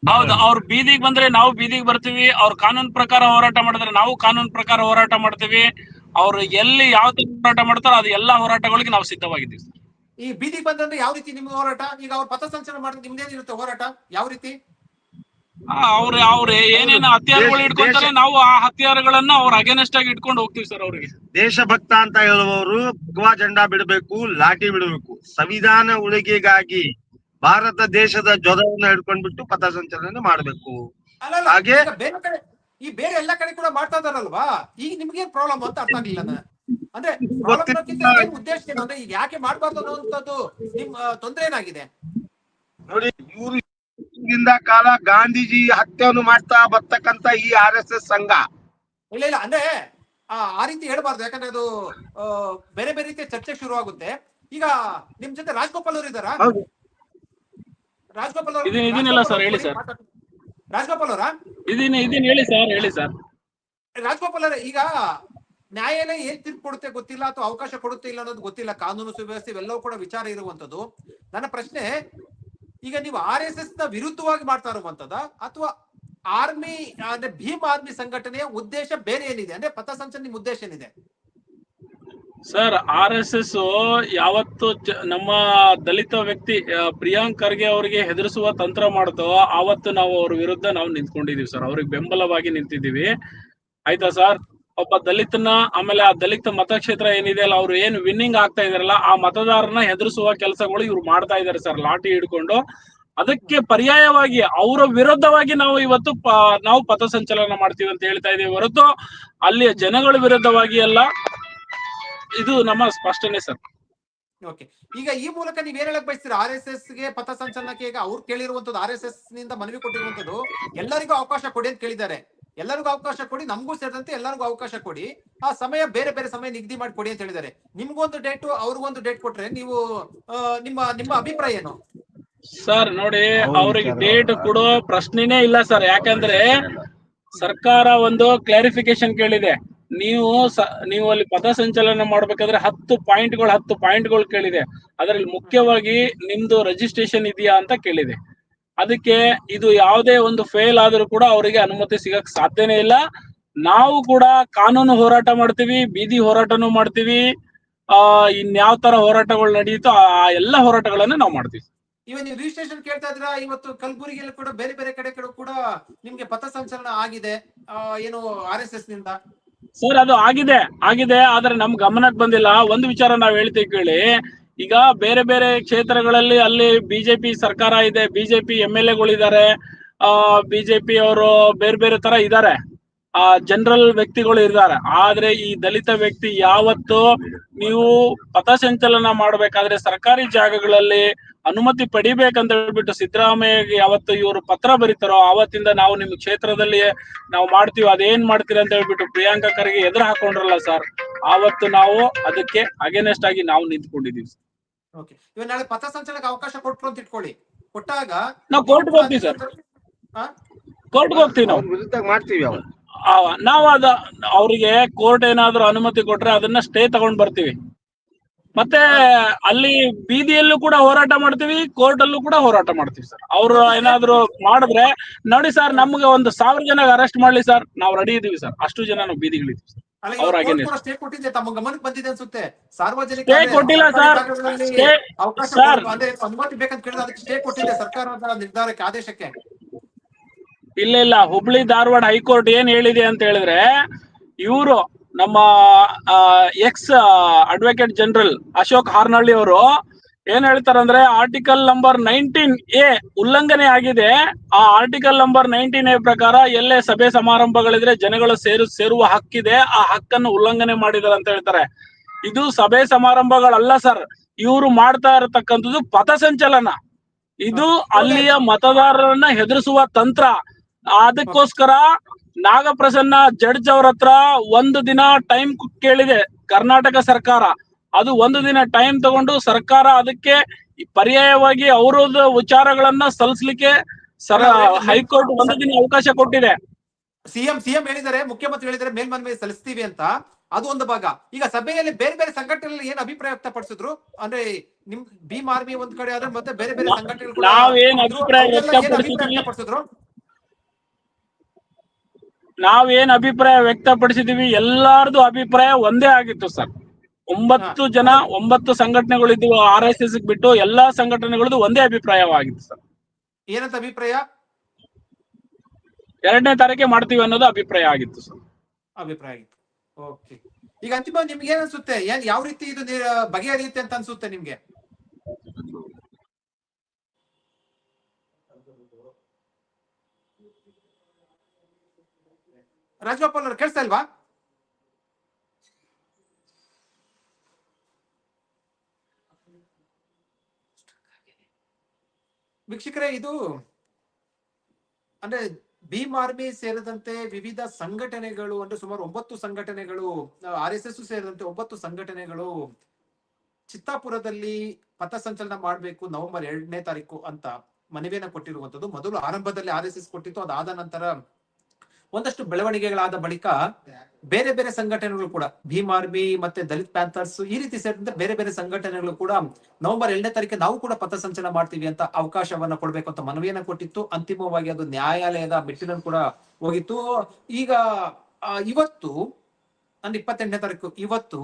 ಹೌದು ಅವ್ರು ಬೀದಿಗೆ ಬಂದ್ರೆ ನಾವು ಬೀದಿಗೆ ಬರ್ತೀವಿ ಅವ್ರ ಕಾನೂನು ಪ್ರಕಾರ ಹೋರಾಟ ಮಾಡಿದ್ರೆ ನಾವು ಕಾನೂನು ಪ್ರಕಾರ ಹೋರಾಟ ಮಾಡ್ತೀವಿ. ಅವ್ರು ಎಲ್ಲಿ ಯಾವ ತರ ಹೋರಾಟ ಮಾಡ್ತಾರೋ ಅದು ಎಲ್ಲಾ ಹೋರಾಟಗಳಿಗೆ ನಾವು ಸಿದ್ಧವಾಗಿದ್ದೀವಿ ಸರ್. ಈ ಬೀದಿಗೆ ಬಂದ್ರೆ ಯಾವ ರೀತಿ ನಿಮ್ಗೆ ಹೋರಾಟ? ಈಗ ಅವ್ರು ಪಥಸಂಚಲನ ಮಾಡಿದ್ರೆ ನಿಮ್ದೇನಿರುತ್ತೆ ಹೋರಾಟ? ಯಾವ ರೀತಿ? ಅವ್ರ ಅವ್ರ ಏನೇನು ಹತ್ಯಾರಗಳು ಇಟ್ಕೊಂತಾರೆ ನಾವು ಆ ಹತ್ಯಾರಗಳನ್ನ ಅವ್ರ ಅಗೇನೆಸ್ಟ್ ಆಗಿ ಇಟ್ಕೊಂಡು ಹೋಗ್ತೀವಿ ಸರ್ ಅವ್ರಿಗೆ. ದೇಶಭಕ್ತ ಅಂತ ಹೇಳುವವರು ಭಗವಾ ಜೆಂಡಾ ಬಿಡಬೇಕು ಲಾಠಿ ಬಿಡಬೇಕು. ಸಂವಿಧಾನ ಉಳಿಗೆಗಾಗಿ ಭಾರತ ದೇಶದ ಧ್ವಜವನ್ನ ಹಿಡ್ಕೊಂಡ್ಬಿಟ್ಟು ಪಥಸಂಚಲನೆ ಮಾಡಬೇಕು. ಹಾಗೆ- ಬೇರೆ ಕಡೆ ಈ ಬೇರೆ ಎಲ್ಲ ಕಡೆ ಕೂಡ ಮಾಡ್ತಾ ಇದಾರಲ್ವಾ ಈಗ ನಿಮ್ಗೆ ಪ್ರಾಬ್ಲಮ್ ಅಂತ ಅರ್ಥ ಆಗ್ಲಿಲ್ಲ. ಅಂದ್ರೆ. ಉದ್ದೇಶ ಏನು? ಅಂದ್ರೆ ಈಗ ಯಾಕೆ ಮಾಡ್ಬಾರ್ದು ಅನ್ನೋದು ನಿಮ್ ತೊಂದರೆ ಏನಾಗಿದೆ? ನೋಡಿ ಇವರು ಕಾಲ ಗಾಂಧೀಜಿ ಹತ್ಯೆಯನ್ನು ಮಾಡ್ತಾ ಬರ್ತಕ್ಕಂತ ಈ ಆರ್ ಎಸ್ ಎಸ್ ಸಂಘ. ಇಲ್ಲ ಇಲ್ಲ ಅಂದ್ರೆ ಆ ರೀತಿ ಹೇಳ್ಬಾರ್ದು. ಯಾಕಂದ್ರೆ ಅದು ಬೇರೆ ಬೇರೆ ರೀತಿಯ ಚರ್ಚೆ ಶುರು ಆಗುತ್ತೆ ಈಗ ನಿಮ್ ಜೊತೆ ರಾಜ್ಗೋಪಾಲ್ ಅವರು ಇದಾರಾ ರಾಜ್ಗೋಪಾಲ್ ಅವರ ಇದೀನಿ- ಇದೀನಿಲ್ಲ ಸರ್, ಹೇಳಿ ಸರ್. ರಾಜ್ಗೋಪಾಲ್ ಅವರ? ಇದೀನಿ ಇದೀನಿ ಹೇಳಿ ಸರ್ ಹೇಳಿ ಸರ್. ರಾಜ್ಗೋಪಾಲ್ ಅವರ ಈಗ ನ್ಯಾಯಾಲಯ ಏನ್ ತೀರ್ಪು ಕೊಡುತ್ತೆ ಗೊತ್ತಿಲ್ಲ ಅಥವಾ ಅವಕಾಶ ಕೊಡುತ್ತೆ ಇಲ್ಲ ಅನ್ನೋದು ಗೊತ್ತಿಲ್ಲ ಕಾನೂನು ಸುವ್ಯವಸ್ಥೆ ಇವೆಲ್ಲವೂ ಕೂಡ ವಿಚಾರ ಇರುವಂತದ್ದು ನನ್ನ ಪ್ರಶ್ನೆ ಈಗ ನೀವು ಆರ್ ಎಸ್ ಎಸ್ನ ವಿರುದ್ಧವಾಗಿ ಮಾಡ್ತಾ ಇರುವಂತದ ಅಥವಾ ಆರ್ಮಿ ಅಂದ್ರೆ ಭೀಮ್ ಆರ್ಮಿ ಸಂಘಟನೆಯ ಉದ್ದೇಶ ಬೇರೆ ಏನಿದೆ? ಅಂದ್ರೆ ಪಥಸಂಚಲನ ನಿಮ್ಮ ಉದ್ದೇಶ ಏನಿದೆ? ಸರ್, ಆರ್ ಎಸ್ ಎಸ್ ಯಾವತ್ತು ನಮ್ಮ ದಲಿತ ವ್ಯಕ್ತಿ ಪ್ರಿಯಾಂಕ್ ಖರ್ಗೆ ಅವರಿಗೆ ಹೆದರಿಸುವ ತಂತ್ರ ಮಾಡ್ತೋ, ಆವತ್ತು ನಾವು ಅವ್ರ ವಿರುದ್ಧ ನಾವು ನಿಂತ್ಕೊಂಡಿದೀವಿ ಸರ್. ಅವ್ರಿಗೆ ಬೆಂಬಲವಾಗಿ ನಿಂತಿದ್ದೀವಿ ಆಯ್ತಾ ಸರ್? ಒಬ್ಬ ದಲಿತನ, ಆಮೇಲೆ ಆ ದಲಿತ ಮತಕ್ಷೇತ್ರ ಏನಿದೆ ಅಲ್ಲ, ಅವ್ರು ಏನು ವಿನ್ನಿಂಗ್ ಆಗ್ತಾ ಇದಾರಲ್ಲ, ಆ ಮತದಾರನ ಹೆದರಿಸುವ ಕೆಲಸಗಳು ಇವ್ರು ಮಾಡ್ತಾ ಇದಾರೆ ಸರ್, ಲಾಠಿ ಹಿಡ್ಕೊಂಡು. ಅದಕ್ಕೆ ಪರ್ಯಾಯವಾಗಿ ಅವರ ವಿರುದ್ಧವಾಗಿ ನಾವು ಇವತ್ತು ನಾವು ಪಥಸಂಚಲನ ಮಾಡ್ತೀವಿ ಅಂತ ಹೇಳ್ತಾ ಇದೀವಿ ಹೊರತು, ಅಲ್ಲಿಯ ಜನಗಳ ವಿರುದ್ಧವಾಗಿ ಅಲ್ಲ ಇದು ನಮ್ಮ ಸ್ಪಷ್ಟನೆ ಸರ್. ಓಕೆ. ಈಗ ಈ ಮೂಲಕ ನೀವ್ ಏನ್ ಹೇಳಕ್ ಬಯಸ್ತೀರಾ? ಆರ್ ಎಸ್ ಎಸ್ಗೆ ಪಥಸಂಚಲನಕ್ಕೆ ಈಗ ಅವ್ರು ಕೇಳಿರುವಂತದ್ದು ಆರ್ ಎಸ್ ಎಸ್ನಿಂದ ಮನವಿ ಕೊಟ್ಟಿರುವಂತದ್ದು ಎಲ್ಲರಿಗೂ ಅವಕಾಶ ಕೊಡಿ ಅಂತ ಕೇಳಿದ್ದಾರೆ. ಎಲ್ಲರಿಗೂ ಅವಕಾಶ ಕೊಡಿ ನಮಗೂ ಸೇರಿದಂತೆ ಎಲ್ಲರಿಗೂ ಅವಕಾಶ ಕೊಡಿ. ಆ ಸಮಯ ಬೇರೆ ಬೇರೆ ಸಮಯ ನಿಗದಿ ಮಾಡಿ ಕೊಡಿ ಅಂತ ಹೇಳಿದ್ದಾರೆ. ನಿಮ್ಗೊಂದು ಡೇಟ್ ಅವ್ರಿಗೊಂದು ಡೇಟ್ ಕೊಟ್ರೆ ನೀವು ನಿಮ್ಮ ನಿಮ್ಮ ಅಭಿಪ್ರಾಯ ಏನು? ಸರ್ ನೋಡಿ ಅವ್ರಿಗೆ ಡೇಟ್ ಕೊಡೋ ಪ್ರಶ್ನೆನೇ ಇಲ್ಲ ಸರ್. ಯಾಕಂದ್ರೆ ಸರ್ಕಾರ ಒಂದು ಕ್ಲಾರಿಫಿಕೇಶನ್ ಕೇಳಿದೆ. ನೀವು ನೀವು ಅಲ್ಲಿ ಪಥಸಂಚಲನ ಮಾಡ್ಬೇಕಾದ್ರೆ ಹತ್ತು ಪಾಯಿಂಟ್ಗಳು ಹತ್ತು ಪಾಯಿಂಟ್ಗಳು ಕೇಳಿದೆ. ಅದರಲ್ಲಿ ಮುಖ್ಯವಾಗಿ ನಿಮ್ದು ರಿಜಿಸ್ಟ್ರೇಷನ್ ಇದೆಯಾ ಅಂತ ಕೇಳಿದೆ. ಅದಕ್ಕೆ ಇದು ಯಾವುದೇ ಒಂದು ಫೇಲ್ ಆದ್ರೂ ಕೂಡ ಅವರಿಗೆ ಅನುಮತಿ ಸಿಗಕ್ ಸಾಧ್ಯನೇ ಇಲ್ಲ. ನಾವು ಕೂಡ ಕಾನೂನು ಹೋರಾಟ ಮಾಡ್ತೀವಿ ಬೀದಿ ಹೋರಾಟನೂ ಮಾಡ್ತೀವಿ. ಆ ಇನ್ಯಾವ ತರ ಹೋರಾಟಗಳು ನಡೆಯುತ್ತೋ ಆ ಎಲ್ಲ ಹೋರಾಟಗಳನ್ನ ನಾವು ಮಾಡ್ತೀವಿ. ಇವಾಗ ನೀವು ರಿಜಿಸ್ಟ್ರೇಷನ್ ಕೇಳ್ತಾ ಇದ್ರ ಇವತ್ತು ಕಲಬುರಗಿಯಲ್ಲಿ ಕೂಡ ಬೇರೆ ಬೇರೆ ಕಡೆ ಕೂಡ ನಿಮ್ಗೆ ಪಥಸಂಚಲನ ಆಗಿದೆ. ಆ, ಏನು ಆರ್ ಎಸ್ ಎಸ್ನಿಂದ? ಸರ್ ಅದು ಆಗಿದೆ ಆಗಿದೆ, ಆದ್ರೆ ನಮ್ ಗಮನಕ್ಕೆ ಬಂದಿಲ್ಲ. ಒಂದು ವಿಚಾರ ನಾವ್ ಹೇಳ್ತೀವಿ ಕೇಳಿ. ಈಗ ಬೇರೆ ಬೇರೆ ಕ್ಷೇತ್ರಗಳಲ್ಲಿ ಅಲ್ಲಿ ಬಿಜೆಪಿ ಸರ್ಕಾರ ಇದೆ ಬಿಜೆಪಿ ಎಂ ಎಲ್ ಎಗಳಿದ್ದಾರೆ ಆ ಬಿಜೆಪಿ ಅವರು ಬೇರೆ ಬೇರೆ ತರ ಇದ್ದಾರೆ. ಆ ಜನರಲ್ ವ್ಯಕ್ತಿಗಳು ಇದ್ದಾರೆ ಆದ್ರೆ ಈ ದಲಿತ ವ್ಯಕ್ತಿ ಯಾವತ್ತು ನೀವು ಪಥಸಂಚಲನ ಮಾಡಬೇಕಾದ್ರೆ ಸರ್ಕಾರಿ ಜಾಗಗಳಲ್ಲಿ ಅನುಮತಿ ಪಡಿಬೇಕಂತ ಹೇಳ್ಬಿಟ್ಟು ಸಿದ್ದರಾಮಯ್ಯಗೆ ಯಾವತ್ತು ಇವರು ಪತ್ರ ಬರೀತಾರೋ ಆವತ್ತಿಂದ ನಾವು ನಿಮ್ ಕ್ಷೇತ್ರದಲ್ಲಿ ನಾವು ಮಾಡ್ತೀವಿ ಅದೇನ್ ಮಾಡ್ತೀರಿ ಅಂತ ಹೇಳ್ಬಿಟ್ಟು ಪ್ರಿಯಾಂಕಾ ಖರ್ಗೆ ಎದುರು ಹಾಕೊಂಡ್ರಲ್ಲ ಸರ್ ಆವತ್ತು ನಾವು ಅದಕ್ಕೆ ಅಗೇನೆಸ್ಟ್ ಆಗಿ ನಾವು ನಿಂತ್ಕೊಂಡಿದೀವಿ ನಾಳೆ ಪಥಸಂಚಲನಕ್ಕೆ ಅವಕಾಶ ಕೊಟ್ಟರು ಅಂತ ಇಟ್ಕೊಳ್ಳಿ. ಕೊಟ್ಟಾಗ ನಾವು ಕೋರ್ಟ್ಗೆ ಹೋಗ್ತೀವಿ ಸರ್. ಕೋರ್ಟ್ ಕೋರ್ಟ್ಗೆ ಹೋಗ್ತೀವಿ ನಾವು. ಮಾಡ್ತೀವಿ ನಾವು ಅದ ಅವರಿಗೆ ಕೋರ್ಟ್ ಏನಾದ್ರು ಅನುಮತಿ ಕೊಟ್ರೆ ಅದನ್ನ ಸ್ಟೇ ತಗೊಂಡ್ ಬರ್ತೀವಿ. ಮತ್ತೆ ಅಲ್ಲಿ ಬೀದಿಯಲ್ಲೂ ಕೂಡ ಹೋರಾಟ ಮಾಡ್ತೀವಿ ಕೋರ್ಟ್ ಅಲ್ಲೂ ಕೂಡ ಹೋರಾಟ ಮಾಡ್ತೀವಿ ಸರ್. ಅವ್ರು ಏನಾದ್ರು ಮಾಡಿದ್ರೆ ನೋಡಿ ಸರ್ ನಮ್ಗೆ ಒಂದು ಸಾವಿರ ಜನ ಅರೆಸ್ಟ್ ಮಾಡ್ಲಿ ಸರ್. ನಾವು ರೆಡಿ ಇದೀವಿ ಸರ್. ಅಷ್ಟು ಜನ ನಾವು ಬೀದಿಗಳಿದೀವಿ ಸರ್. ಕೊಟ್ಟಿಲ್ಲ ಸರ್ಕಾರದ ನಿರ್ಧಾರಕ್ಕೆ ಆದೇಶಕ್ಕೆ. ಇಲ್ಲ ಇಲ್ಲ. ಹುಬ್ಳಿ ಧಾರವಾಡ ಹೈಕೋರ್ಟ್ ಏನ್ ಹೇಳಿದೆ ಅಂತ ಹೇಳಿದ್ರೆ, ಇವರು ನಮ್ಮ ex advocate general Ashok Harnahalli ಅವರು ಏನ್ ಹೇಳ್ತಾರಂದ್ರೆ ಆರ್ಟಿಕಲ್ ನಂಬರ್ ನೈನ್ಟೀನ್ ಎ ಉಲ್ಲಂಘನೆ ಆಗಿದೆ. ಆ ಆರ್ಟಿಕಲ್ ನಂಬರ್ ನೈನ್ಟೀನ್ ಎ ಪ್ರಕಾರ ಎಲ್ಲೇ ಸಭೆ ಸಮಾರಂಭಗಳಿದ್ರೆ ಜನಗಳು ಸೇರು, ಸೇರುವ ಹಕ್ಕಿದೆ. ಆ ಹಕ್ಕನ್ನು ಉಲ್ಲಂಘನೆ ಮಾಡಿದಾರೆ ಅಂತ ಹೇಳ್ತಾರೆ. ಇದು ಸಭೆ ಸಮಾರಂಭಗಳಲ್ಲ ಸರ್. ಇವರು ಮಾಡ್ತಾ ಇರತಕ್ಕಂಥದ್ದು ಪಥಸಂಚಲನ. ಇದು ಅಲ್ಲಿಯ ಮತದಾರರನ್ನ ಹೆದರಿಸುವ ತಂತ್ರ. ಅದಕ್ಕೋಸ್ಕರ ನಾಗಪ್ರಸನ್ನ ಜಡ್ಜ್ ಅವ್ರ ಹತ್ರ ಒಂದು ದಿನ ಟೈಮ್ ಕೇಳಿದೆ ಕರ್ನಾಟಕ ಸರ್ಕಾರ. ಅದು ಒಂದು ದಿನ ಟೈಮ್ ತಗೊಂಡು ಸರ್ಕಾರ ಅದಕ್ಕೆ ಪರ್ಯಾಯವಾಗಿ ಅವರದ ವಿಚಾರಗಳನ್ನ ಸಲ್ಲಿಸಲಿಕ್ಕೆ ಸರ ಹೈಕೋರ್ಟ್ ಒಂದು ದಿನ ಅವಕಾಶ ಕೊಟ್ಟಿದೆ. ಸಿಎಂ ಸಿಎಂ ಹೇಳಿದರೆ ಮುಖ್ಯಮಂತ್ರಿ ಹೇಳಿದರೆ ಮೇಲ್ಮನವಿ ಸಲ್ಲಿಸ್ತೀವಿ ಅಂತ. ಅದು ಒಂದು ಭಾಗ. ಈಗ ಸಭೆಯಲ್ಲಿ ಬೇರೆ ಬೇರೆ ಸಂಘಟನೆಗಳಲ್ಲಿ ಏನ್ ಅಭಿಪ್ರಾಯ ವ್ಯಕ್ತಪಡಿಸಿದ್ರು? ಅಂದ್ರೆ ನಿಮ್ ಭೀಮ್ ಆರ್ಮಿ ಒಂದ್ ಕಡೆ ಆದ್ರೆ ಮತ್ತೆ ಬೇರೆ ಬೇರೆ ಅಭಿಪ್ರಾಯ ಕೂಡ ನಾವೇನ್ ಇದ್ರು. ಅಭಿಪ್ರಾಯ ಅವ್ರೆಲ್ಲ ಏನ್ ಅಭಿಪ್ರಾಯ ವ್ಯಕ್ತಪಡಿಸಿದ್ವಿ? ವ್ಯಕ್ತಪಡಿಸಿದ್ರು ನಾವೇನ್ ಅಭಿಪ್ರಾಯ ವ್ಯಕ್ತಪಡಿಸಿದೀವಿ ಎಲ್ಲಾರ್ದು ಅಭಿಪ್ರಾಯ ಒಂದೇ ಆಗಿತ್ತು ಸರ್. ಒಂಬತ್ತು ಜನ ಒಂಬತ್ತು ಸಂಘಟನೆಗಳಿದ್ವು ಆರ್ ಎಸ್ ಎಸ್ ಬಿಟ್ಟು ಎಲ್ಲಾ ಸಂಘಟನೆಗಳದ್ದು ಒಂದೇ ಅಭಿಪ್ರಾಯವಾಗಿತ್ತು ಸರ್. ಏನಂತ ಅಭಿಪ್ರಾಯ? ಎರಡನೇ ತಾರೀಕೆ ಮಾಡ್ತೀವಿ ಅನ್ನೋದು ಅಭಿಪ್ರಾಯ ಆಗಿತ್ತು ಸರ್. ಅಭಿಪ್ರಾಯ ಆಗಿತ್ತು. ಓಕೆ ಈಗ ಅಂತಿಮ ನಿಮ್ಗೆ ಏನ್ ಅನ್ಸುತ್ತೆ? ಏನ್ ಯಾವ ರೀತಿ ಇದು ಬಗೆಹರಿಯುತ್ತೆ ಅಂತ ಅನ್ಸುತ್ತೆ ನಿಮ್ಗೆ? ರಾಜಗೋಪಾಲ್ ಅವ್ರು ಕೇಳಿಸ್ತಾ ಇಲ್ವಾ? ವೀಕ್ಷಕರೇ, ಇದು ಅಂದ್ರೆ ಭೀಮ್ ಆರ್ಮಿ ಸೇರಿದಂತೆ ವಿವಿಧ ಸಂಘಟನೆಗಳು, ಅಂದ್ರೆ ಸುಮಾರು ಒಂಬತ್ತು ಸಂಘಟನೆಗಳು ಆರ್ ಎಸ್ ಎಸ್ ಸೇರಿದಂತೆ ಒಂಬತ್ತು ಸಂಘಟನೆಗಳು ಚಿತ್ತಾಪುರದಲ್ಲಿ ಪಥಸಂಚಲನ ಮಾಡಬೇಕು ನವೆಂಬರ್ ಎರಡನೇ ತಾರೀಕು ಅಂತ ಮನವಿಯನ್ನ ಕೊಟ್ಟಿರುವಂತದ್ದು ಮೊದಲು ಆರಂಭದಲ್ಲಿ ಆರ್ ಎಸ್ ಎಸ್ ಕೊಟ್ಟಿತ್ತು, ಅದಾದ ನಂತರ ಒಂದಷ್ಟು ಬೆಳವಣಿಗೆಗಳಾದ ಬಳಿಕ ಬೇರೆ ಬೇರೆ ಸಂಘಟನೆಗಳು ಕೂಡ, ಭೀಮ್ ಆರ್ಮಿ ಮತ್ತೆ ದಲಿತ್ ಪ್ಯಾಂಥರ್ಸ್ ಈ ರೀತಿ ಸೇರಿದಂತೆ ಬೇರೆ ಬೇರೆ ಸಂಘಟನೆಗಳು ಕೂಡ ನವೆಂಬರ್ ಎರಡನೇ ತಾರೀಕಿಗೆ ನಾವು ಕೂಡ ಪಥಸಂಚಲನ ಮಾಡ್ತೀವಿ ಅಂತ ಅವಕಾಶವನ್ನ ಕೊಡಬೇಕು ಅಂತ ಮನವಿಯನ್ನ ಕೊಟ್ಟಿತ್ತು. ಅಂತಿಮವಾಗಿ ಅದು ನ್ಯಾಯಾಲಯದ ಮೆಟ್ಟಿಲನ್ನು ಕೂಡ ಹೋಗಿತ್ತು. ಈಗ ಇವತ್ತು ಅಂದ್ರೆ ಇಪ್ಪತ್ತೆಂಟನೇ ತಾರೀಕು, ಇವತ್ತು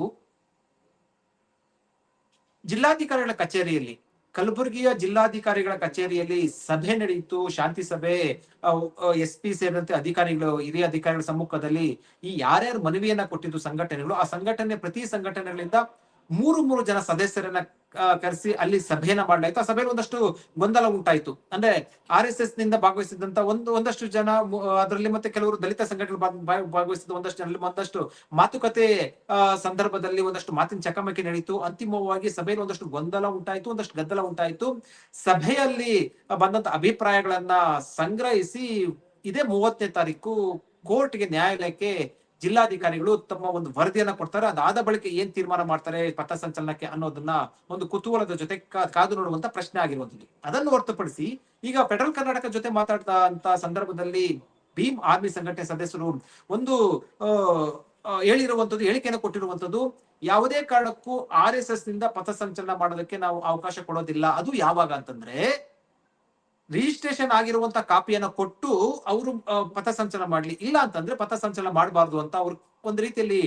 ಜಿಲ್ಲಾಧಿಕಾರಿಗಳ ಕಚೇರಿಯಲ್ಲಿ ಕಲಬುರಗಿಯ ಜಿಲ್ಲಾಧಿಕಾರಿಗಳ ಕಚೇರಿಯಲ್ಲಿ ಸಭೆ ನಡೆಯಿತು. ಶಾಂತಿ ಸಭೆ ಎಸ್ ಪಿ ಸೇರಿದಂತೆ ಅಧಿಕಾರಿಗಳು, ಹಿರಿಯ ಅಧಿಕಾರಿಗಳ ಸಮ್ಮುಖದಲ್ಲಿ ಈ ಯಾರ್ಯಾರು ಮನವಿಯನ್ನ ಕೊಟ್ಟಿದ್ದು ಸಂಘಟನೆಗಳು, ಆ ಸಂಘಟನೆ ಪ್ರತಿ ಸಂಘಟನೆಗಳಿಂದ ಮೂರು ಮೂರು ಜನ ಸದಸ್ಯರನ್ನ ಕರೆಸಿ ಅಲ್ಲಿ ಸಭೆಯನ್ನ ಮಾಡಲಾಯ್ತು. ಆ ಸಭೆಯಲ್ಲಿ ಒಂದಷ್ಟು ಗೊಂದಲ ಉಂಟಾಯ್ತು. ಅಂದ್ರೆ ಆರ್ ಎಸ್ ಎಸ್ನಿಂದ ಭಾಗವಹಿಸಿದಂತ ಒಂದು, ಒಂದಷ್ಟು ಜನ ಅದರಲ್ಲಿ ಮತ್ತೆ ಕೆಲವರು ದಲಿತ ಭಾಗ- ಭಾಗವಹಿಸಿದ ಒಂದಷ್ಟು ಜನರಲ್ಲಿ ಒಂದಷ್ಟು ಮಾತುಕತೆ ಸಂದರ್ಭದಲ್ಲಿ ಒಂದಷ್ಟು ಮಾತಿನ ಚಕಮಕಿ ನಡೆಯಿತು ಅಂತಿಮವಾಗಿ ಸಭೆಯಲ್ಲಿ ಒಂದಷ್ಟು ಗೊಂದಲ ಉಂಟಾಯ್ತು, ಒಂದಷ್ಟು ಗದ್ದಲ ಉಂಟಾಯ್ತು. ಸಭೆಯಲ್ಲಿ ಬಂದಂತ ಅಭಿಪ್ರಾಯಗಳನ್ನ ಸಂಗ್ರಹಿಸಿ ಇದೇ ಮೂವತ್ತನೇ ತಾರೀಕು ಕೋರ್ಟ್ಗೆ ನ್ಯಾಯಾಲಯಕ್ಕೆ ಜಿಲ್ಲಾಧಿಕಾರಿಗಳು ತಮ್ಮ ಒಂದು ವರದಿಯನ್ನ ಕೊಡ್ತಾರೆ. ಅದಾದ ಬಳಿಕ ಏನ್ ತೀರ್ಮಾನ ಮಾಡ್ತಾರೆ ಪಥಸಂಚಲನಕ್ಕೆ ಅನ್ನೋದನ್ನ ಒಂದು ಕುತೂಹಲದ ಜೊತೆ ಕಾದು ನೋಡುವಂತ ಪ್ರಶ್ನೆ ಆಗಿರುವಂತದ್ದು ಅದನ್ನು ಹೊರತುಪಡಿಸಿ ಈಗ ಫೆಡರಲ್ ಕರ್ನಾಟಕ ಜೊತೆ ಮಾತಾಡ್ತಾ ಅಂತ ಸಂದರ್ಭದಲ್ಲಿ ಭೀಮ್ ಆರ್ಮಿ ಸಂಘಟನೆ ಸದಸ್ಯರು ಒಂದು ಹೇಳಿರುವಂತದ್ದು ಹೇಳಿಕೆಯನ್ನು ಕೊಟ್ಟಿರುವಂತದ್ದು ಯಾವುದೇ ಕಾರಣಕ್ಕೂ ಆರ್ ಎಸ್ ಎಸ್ನಿಂದ ಪಥಸಂಚಲನ ಮಾಡೋದಕ್ಕೆ ನಾವು ಅವಕಾಶ ಕೊಡೋದಿಲ್ಲ. ಅದು ಯಾವಾಗ ಅಂತಂದ್ರೆ ರಿಜಿಸ್ಟ್ರೇಷನ್ ಆಗಿರುವಂತ ಕಾಪಿಯನ್ನ ಕೊಟ್ಟು ಅವರು ಪಥಸಂಚಲನ ಮಾಡ್ಲಿ. ಇಲ್ಲ ಅಂತಂದ್ರೆ ಪಥಸಂಚಲನ ಮಾಡಬಾರ್ದು ಅಂತ ಅವ್ರು ಒಂದು ರೀತಿಯಲ್ಲಿ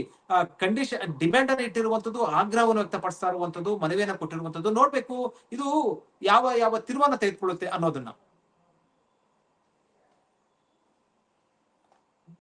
ಕಂಡೀಷನ್ ಡಿಮ್ಯಾಂಡ್ ಅನ್ನು ಇಟ್ಟಿರುವಂತದ್ದು, ಆಗ್ರಹವನ್ನು ವ್ಯಕ್ತಪಡಿಸ್ತಾ ಇರುವಂತದ್ದು, ಮನವಿಯನ್ನ ಕೊಟ್ಟಿರುವಂತದ್ದು ನೋಡ್ಬೇಕು. ಇದು ಯಾವ ಯಾವ ತೀರ್ಮಾನ ತೆಗೆದುಕೊಳ್ಳುತ್ತೆ ಅನ್ನೋದನ್ನ.